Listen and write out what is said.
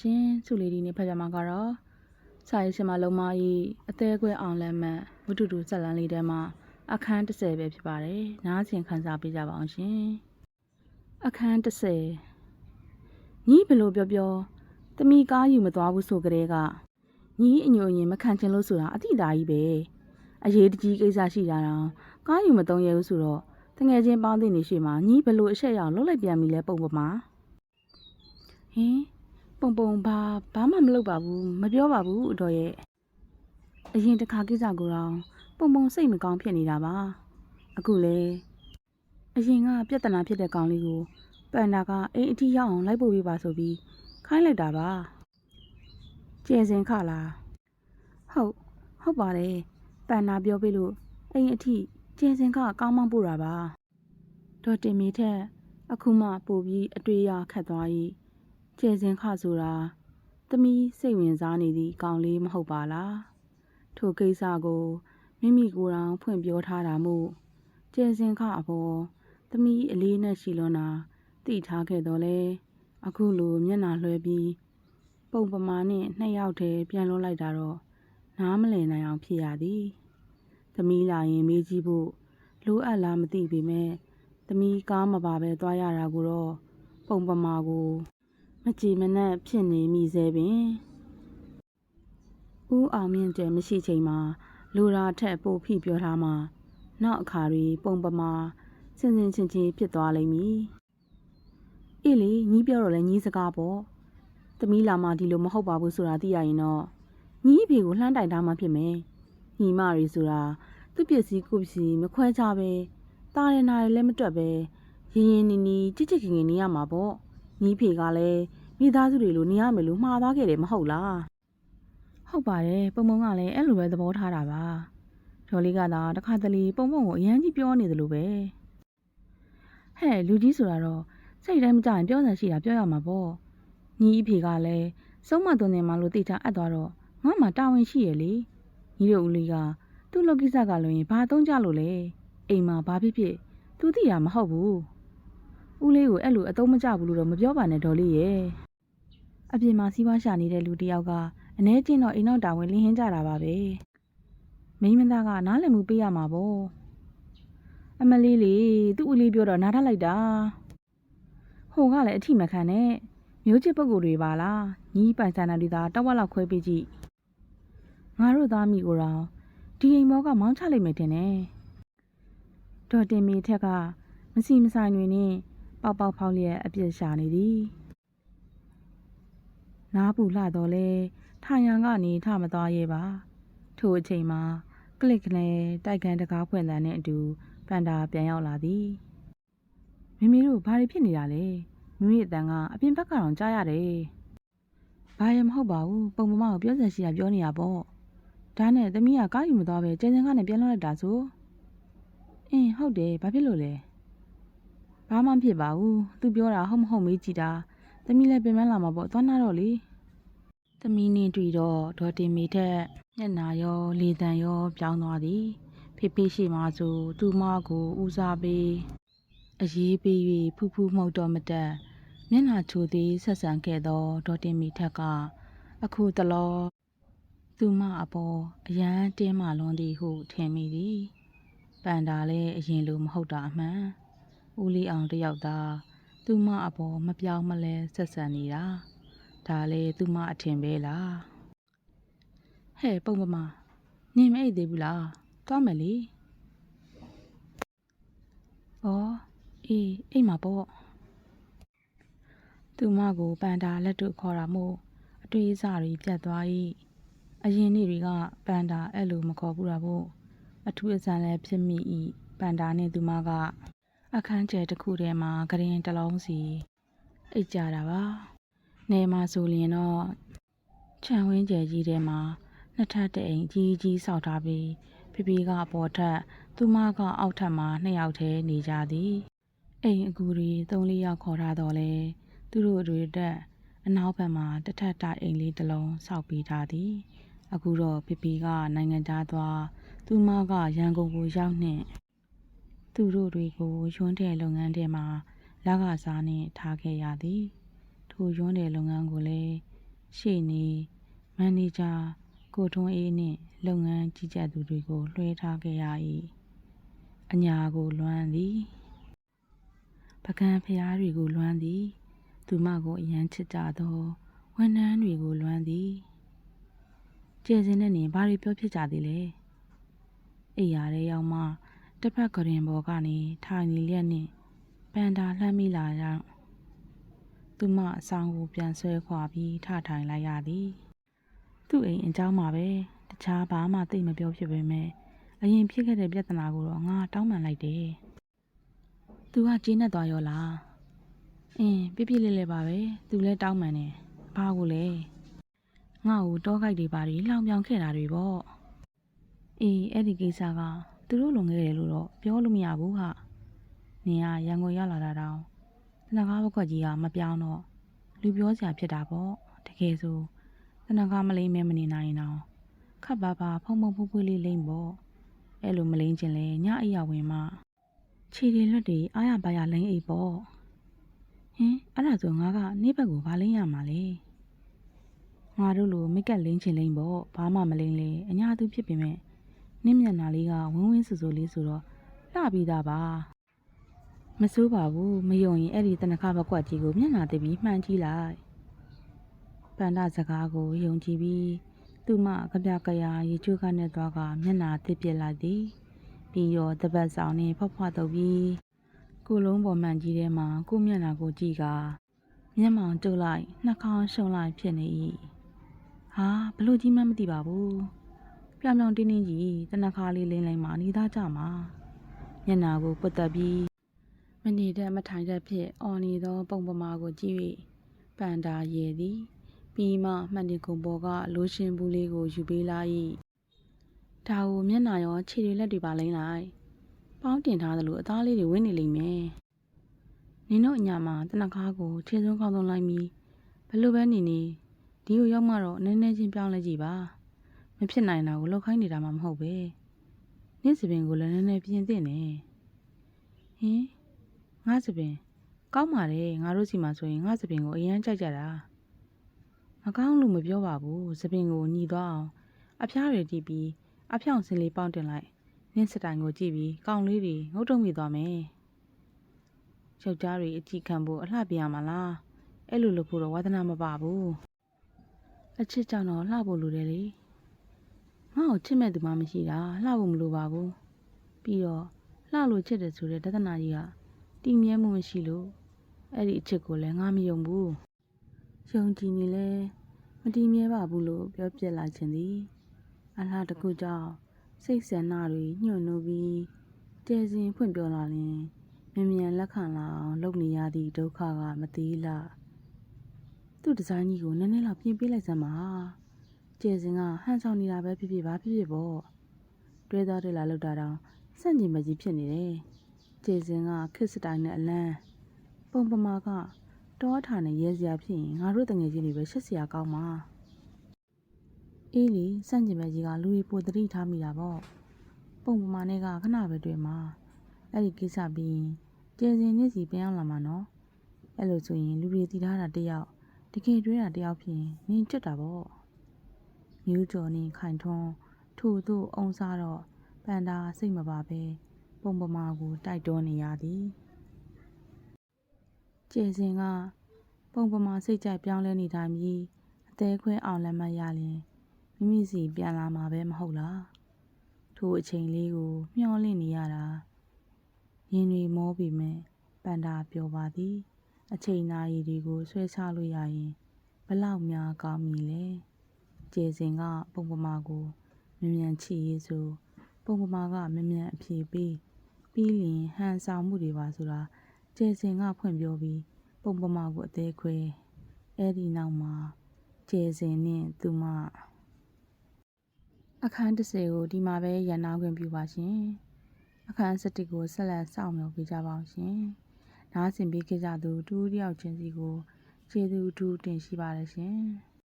ရှင်စုလေးဒီနေ့ဖတ်ပြမှာကတော့စာရေးရှင်မလုံးမကြီးအသေးခွဲအောင်လမ်းမှတ်ဝတ္ထုတူဇက်လန်းလေးထဲမှာအခန်း30ပဲဖြစ်ပါတယ်နားဆင်ခန်းစားပေးကြပါအောင်ရှင်အခန်း30ညီဘယ်လိုပြောပြောတမိကားယူမသွားဘူးဆိုကြတဲ့ကညီအညိုအရင်မခံချင်လို့ဆိုတာအတိအသားကြီးပဲအရေးတကြီးကိစ္စရှိတာတော့ကားယူမသုံးရဘူးဆိုတော့တငယ်ချင်းပေါင်းသိနေရှိမှာညီဘယ်လိုအဆက်ရောက်လှုပ်လိုက်ပြန်ပြီလဲပုံပမာဟင် ပုံပုံဘာဘာမှမလုပ်ပါဘူးမပြောပါဘူးအတော်ရဲ့အရင်တစ်ခါကိစ္စကိုတော့ပုံပုံစိတ်မကောင်းဖြစ်နေတာပါအခုလေအရင်ကပြဿနာဖြစ်တဲ့ကောင်လေးကိုပန်နာကအိမ်အထိရောက်အောင်လိုက်ပို့ပေးပါဆိုပြီးခိုင်းလိုက်တာပါကျယ်စင်ခလားဟုတ်ဟုတ်ပါတယ်ပန်နာပြောပေးလို့အိမ်အထိကျယ်စင်ခကောင်းမှပို့တာပါဒေါ်တင်မီထက်အခုမှပို့ပြီးအတွေ့အခတ်သွား၏ ကျယ်စင်ခဆိုတာသမီးစိတ်ဝင်စားနေသည့်ကောင်လေးမဟုတ်ပါလားထိုကိစ္စကိုမိမိကိုယ်တိုင်ဖွင့်ပြောထားတာမို့ကျယ်စင်ခအပေါ်သမီးအလေးနဲ့ရှိလွန်းတာသိထားခဲ့တော့လေအခုလိုမျက်နှာလွှဲပြီးပုံပမာနဲ့နှစ်ယောက်တည်းပြန်လွှတ်လိုက်တာတော့နားမလည်နိုင်အောင်ဖြစ်ရသည်သမီးလာရင်မေးကြည့်ဖို့လိုအပ်လားမသိပေမဲ့သမီးကားမပါပဲသွားရတာကိုတော့ပုံပမာကို မကြည်မနှက်ဖြစ်နေမိစေပင်ဦးအောင်မြင့်ကျဲမရှိချိန်မှာလူရာထက်ပိုဖိပြောထားမှာနောက်အခါတွေပုံပမာစင်စင်ချင်းချင်းဖြစ်သွားလိမ့်မည်အေးလေညီးပြောတော့လဲညီးစကားပေါ့သမီးလာမှဒီလိုမဟုတ်ပါဘူးဆိုတာသိရရင်တော့ညီးအဖေကိုလှမ်းတိုင်ထားမှဖြစ်မယ်ညီမတွေဆိုတာသူ့ပစ္စည်းကိုယ့်ပစ္စည်းမခွဲခြားပဲတာရနာတွေလည်းမတွက်ပဲရင်ရင်နီနီကြစ်ကြစ်ခင်ခင်နေရမှာပေါ့ ညီးဖေကလည်းမိသားစုတွေလိုနေရမယ်လို့မှားသားခဲ့တယ်မဟုတ်လားဟုတ်ပါတယ်ပုံပုံကလည်းအဲ့လိုပဲသဘောထားတာပါဒေါ်လေးကသာတခါတလေပုံပုံကိုအရန်ကြီးပြောနေတယ်လို့ပဲဟဲ့လူကြီးဆိုတာတော့စိတ်တိုင်းမကြရင်ပြောစရာရှိတာပြောရမှာပေါ့ညီအဖေကလည်းစုံမသွန်နေမှလို့တိချအပ်သွားတော့ငါမှတာဝန်ရှိရလေညီတို့ဦးလေးကသူ့လောကိစ္စကလို့ရင်ဘာသုံးကြလို့လဲအိမ်မှာဘာဖြစ်ဖြစ်သူသိတာမဟုတ်ဘူး ဦးလေးကိုအဲ့လိုအသုံးမကျဘူးလို့တော့မပြောပါနဲ့ဒေါ်လေးရဲ့အပြင်မှာစီးပွားရှာနေတဲ့လူတစ်ယောက်ကအ ਨੇ ကျင်းတော့အိမ်နောက်တာဝန်လင်းဟင်းကြတာပါပဲမိန်းမသားကနားလည်မှုပေးရမှာပေါ့အမလေးလေသူ့ဦးလေးပြောတော့နားထလိုက်တာဟိုကလည်းအထိမခံနဲ့မျိုးချစ်ပုဂ္ဂိုလ်တွေပါလားညီးပိုင်ဆန္ဒတွေသာတဝက်လောက်ခွဲပေးကြည့်ငါတို့သားမိကိုတော့ဒီအိမ်မောကမောင်းချလိုက်မယ်တင်နဲ့ဒေါ်တင်မီထက်ကမစီမဆိုင်တွေနဲ့ ပေါက်ပေါက်ဖောက်လျက်အပြစ်ရှာနေသည်နားပူလှတော့လဲထိုင်ရန်ကနေထမသွားရဲပါထိုအချိန်မှာကလစ်ကလေးတိုက်ခန်းတကားဖွင့်တဲ့နဲ့အတူပန်တာပြန်ရောက်လာသည်မိမိတို့ဘာတွေဖြစ်နေတာလဲမိမိအတန်ကအပြင်ဘက်ကတော့ကြားရတယ်ဘာရမဟုတ်ပါဘူးပုံမမကိုပြောစရာရှိတာပြောနေတာပေါ့ဒါနဲ့သမီးကကားယူမသွားပဲကျန်းကျန်းကနေပြန်လွှတ်လိုက်တာဆိုအင်းဟုတ်တယ်ဘာဖြစ်လို့လဲ ဘာမှမဖြစ်ပါဘူးသူပြောတာဟုတ်မဟုတ်မေးကြည့်တာသမီးလည်းပြင်ပန်းလာမှာပေါ့သွားနာတော့လေသမီးနဲ့တွေ့တော့ဒေါ်တင်မီထက်မျက်နာရောလေတံရောပြောင်းသွားသည်ဖေဖေရှိမှဆိုသူမကိုဦးစားပေးအရေးပေး၍ဖူးဖူးမှုတ်တော့မတက်မျက်နှာချိုသည်ဆက်ဆံခဲ့သောဒေါ်တင်မီထက်ကအခုတလောသူမအပေါ်အရန်တင်းမှလွန်သည်ဟုထင်မိသည်ပန်တာလည်းအရင်လိုမဟုတ်တာအမှန် ဦးလေးအောင်တယောက်သာသူမအပေါ်မပြောင်းမလဲဆက်ဆံနေတာဒါလေသူမအထင်ပဲလားဟဲ့ပုံပမာနင်မအိတ်သေးဘူးလားသွားမယ်လေဩအေးအိတ်မှာပေါ့သူမကိုပန်တာလက်တို့ခေါ်တာမို့အတွေ့အစတွေပြတ်သွား၏အရင်နေ့တွေကပန်တာအဲ့လိုမခေါ်ဘူးတာပေါ့အထူးအဆန်းလည်းဖြစ်မိ၏ပန်တာနဲ့သူမက အခန်းကျယ်တစ်ခုထဲမှာကရင်တစ်လုံးစီအိတ်ကြတာပါနေမှာဆိုရင်တော့ခြံဝင်းကျယ်ကြီးထဲမှာနှစ်ထပ်တဲ့အိမ်ကြီးကြီးဆောက်ထားပြီးဖေဖေကအပေါ်ထပ်သူမကအောက်ထပ်မှာနှစ်ယောက်တည်းနေကြသည်အိမ်အကူတွေသုံးလေးယောက်ခေါ်ထားတော့လေသူတို့တွေတက်အနောက်ဘက်မှာတစ်ထပ်တိုက်အိမ်လေးတစ်လုံးဆောက်ပြီးထားသည် အခုတော့ဖေဖေကနိုင်ငံသားသွားသူမကရန်ကုန်ကိုရောက်နှင့် သူတို့တွေကိုရွန်းတဲ့လုပ်ငန်းထဲမှာလကစားနှင့်ထားခဲ့ရသည်ထိုရွန်းတဲ့လုပ်ငန်းကိုလည်းရှေ့နေမန်နေဂျာကိုထွန်းအေးနှင့်လုပ်ငန်းကြီးကြပ်သူတွေကိုလွှဲထားခဲ့ရ၏အညာကိုလွမ်းသည်ပကံဖျားတွေကိုလွမ်းသည် သူမကိုအယမ်းချစ်ကြသောဝန်ထမ်းတွေကိုလွမ်းသည်ကျဲစင်းနဲ့နေဘာတွေပြောဖြစ်ကြသေးလဲအိယာတဲ့ရောက်မှ တစ်ဖက်ကရင်ပေါ်ကနေထိုင်နေလျက်နဲ့ပန်တာလှမ်းမိလာတော့သူမအဆောင်ကိုပြန်ဆွဲခွာပြီးထထိုင်လိုက်ရသည်သူ့အိမ်အကြောင်းမှာပဲတခြားဘာမှသိမပြောဖြစ်ပေမဲ့အရင်ဖြစ်ခဲ့တဲ့ပြဿနာကိုတော့ငါတောင်းပန်လိုက်တယ်သူကကျေနပ်သွားရောလားအင်းပြပြလေးလေးပါပဲသူလည်းတောင်းပန်တယ်ဘာကိုလဲငါ့ကိုတောခိုက်တွေပါတွေလောင်ပြောင်ခဲ့တာတွေပေါ့အေးအဲ့ဒီကိစ္စက သူတို့လုံခဲ့တယ်လို့တော့ပြောလို့မရဘူးဟာ။နင်ကရန်ကုန်ရောက်လာတာတောင်တနကားဘကွက်ကြီးကမပြောင်းတော့လူပြောစရာဖြစ်တာပေါ့။တကယ်ဆိုတနကားမလိမ့်မဲမနေနိုင်ရင်တော့ခပ်ပါပါဖုံဖုံဖွေးဖွေးလေးလိမ့်ပေါ့အဲ့လိုမလိမ့်ချင်လဲညအိယာဝင်မှခြေတွေလက်တွေအားရပါရလိမ့်အိပ်ပေါ့ဟင်အဲ့ဒါဆိုငါကနေဘက်ကိုဘာလိမ့်ရမှာလဲငါတို့လိုမိတ်ကပ်လိမ့်ချင်လိမ့်ပေါ့ဘာမှမလိမ့်လေအညာသူဖြစ်ပေမဲ့ နင့်မျက်နှာလေးကဝင်းဝင်းဆူဆူလေးဆိုတော့လှပြီးသားပါမစိုးပါဘူးမယုံရင်အဲ့ဒီတနခါဘကွက်ကြီးကိုမျက်နှာတပြီးမှန်ကြည့်လိုက်ပန္ဒစကားကိုယုံကြည်ပြီးသူမကပြကရာရေချိုးကနဲ့သွားကမျက်နှာတစ်ပြစ်လိုက်သည်ပြီးတော့တပတ်ဆောင်နဲ့ဖွားဖွားတော့ပြီးကိုလုံးပေါ်မှန်ကြီးထဲမှာကိုမျက်နှာကိုကြည့်ကမျက်မှောင်ကျုပ်လိုက်နှာခေါင်းရှုံလိုက်ဖြစ်နေ၏ဟာဘလို့ကြီးမှမသိပါဘူး ပြောင်ပြောင်တင်းတင်းကြီးတနခါလေးလိမ့်လိမ့်မှနေသားကြမှာမျက်နှာကိုပုတ်တက်ပြီးမနေတဲ့မထိုင်တဲ့ဖြစ်အော်နေသော ပုံပမာကိုကြည့်၍ပန်တာရဲသည်ပြီးမှမှန်တင်ကုံပေါ်ကလိုရှင်ဘူးလေးကိုယူပေးလိုက်၏ဒါကိုမျက်နှာရောခြေတွေလက်တွေပါလိမ့်လိုက်ပေါင်းတင်ထားသလိုအသားလေးတွေဝင်းနေလိမ့်မယ်နင်တို့အညာမှာတနခါကိုခြေစွန်းကောင်းဆုံးလိုက်ပြီးဘလို့ပဲနေနေဒီကိုရောက်မှတော့နည်းနည်းချင်းပြောင်းလဲကြည့်ပါ မဖြစ်နိုင်တာကိုလောက်ခိုင်းနေတာမှမဟုတ်ပဲနေ့စပင်ကိုလည်းနည်းနည်းပြင်သင့်တယ်ဟင်ငါစပင်ကောင်းပါတယ်ငါတို့စီမှာဆိုရင်ငါစပင်ကိုအရန်ကြိုက်ကြတာမကောင်းလို့မပြောပါဘူးစပင်ကိုညီသွားအောင်အဖျားတွေတီးပြီးအဖြောင်စင်လေးပေါင်းတင်လိုက်နင်းစတိုင်ကိုကြည့်ပြီးကောင်းလေးတွေငုတ်တုံမိသွားမယ်ယောက်ျားတွေအကြည့်ခံဖို့အလှပြရမှာလားအဲ့လိုလုပ်ဖို့တော့ဝါသနာမပါဘူးအချစ်ကြောင့်တော့လှဖို့လိုတယ်လေ ငါ့ကိုချစ်မဲ့သူမှမရှိတာလှဖို့မလိုပါဘူးပြီးတော့လှလို့ချစ်တယ်ဆိုတဲ့ဒသနာကြီးကတည်မြဲမှုမရှိလို့အဲ့ဒီအချစ်ကိုလည်းငါမယုံဘူးယုံကြည်နေလဲမတည်မြဲပါဘူးလို့ပြောပြလာခြင်းသည်အလားတကူကြောင့်စိတ်ဆန္ဒတွေညှို့နှိုးပြီးတဲစင်ဖွင့်ပြောလာရင်မြန်မြန်လက်ခံလာအောင်လုပ်နေရသည့်ဒုက္ခကမသေးလားသူ့ဒီဇိုင်းကြီးကိုနည်းနည်းလောက်ပြင်ပေးလိုက်စမ်းပါ ကျဲစင်ကဟန်ဆောင်နေတာပဲဖြစ်ဖြစ်ပါဖြစ်ဖြစ်ပေါ့တွဲသားတွေလာလောက်တာတောင်စန့်ကျင်မကြီးဖြစ်နေတယ်ကျဲစင်ကခစ်စတိုင်းနဲ့အလန်းပုံပမာကတောထာနဲ့ရဲစရာဖြစ်ရင်ငါတို့တငယ်ချင်းတွေပဲရှက်စရာကောင်းမှာအေးလေစန့်ကျင်ဘက်ကြီးကလူတွေပိုတတိထားမိတာပေါ့ပုံပမာနဲ့ကခဏပဲတွေ့မှာအဲ့ဒီကိစ္စပြီးရင်ကျယ်စင်နေ့စီပြန်အောင်လာမှာနော်အဲ့လိုဆိုရင်လူတွေတည်ထားတာတယောက်တကယ်တွေ့တာတယောက်ဖြစ်ရင်နင်းကျွတ်တာပေါ့ မျိုးကျော်နေခိုင်ထွန်းထို့သို့အုံစားတော့ပန်တာစိတ်မပါပဲပုံပမာကိုတိုက်တွန်းနေရသည်ကျယ်စင်ကပုံပမာစိတ်ကြိုက်ပြောင်းလဲနေတိုင်းပြီးအသေးခွဲအောင်လက်မှတ်ရရင်မိမိစီပြန်လာမှာပဲမဟုတ်လားထိုအချိန်လေးကိုမျှော်လင့်နေရတာရင်တွေမောပြီမဲ့ပန်တာပြောပါသည် အချိန်နာရီတွေကိုဆွဲချလို့ရရင်ဘလောက်များကောင်းမည်လဲ ကျေစင်က ပုံပမာကိုမြန်မြန်ချိရေးဆိုပုံပမာကမြန်မြန်အဖြေပေးပြီးလျင်ဟန်ဆောင်မှုတွေပါဆိုတာကျေစင်ကဖွင့်ပြောပြီးပုံပမာကိုအသေးခွဲအဲ့ဒီနောက်မှာကျေစင်နဲ့သူမအခန်း30ကိုဒီမှာပဲရန်နာခွင့်ပြုပါရှင်အခန်း7ကိုဆက်လက်စောင့်မျှော်ပေးကြပါအောင်ရှင်နားဆင်ပေးခဲ့ကြသူတူတယောက်ချင်းစီကိုကျေးဇူးအထူးတင်ရှိပါတယ်ရှင်။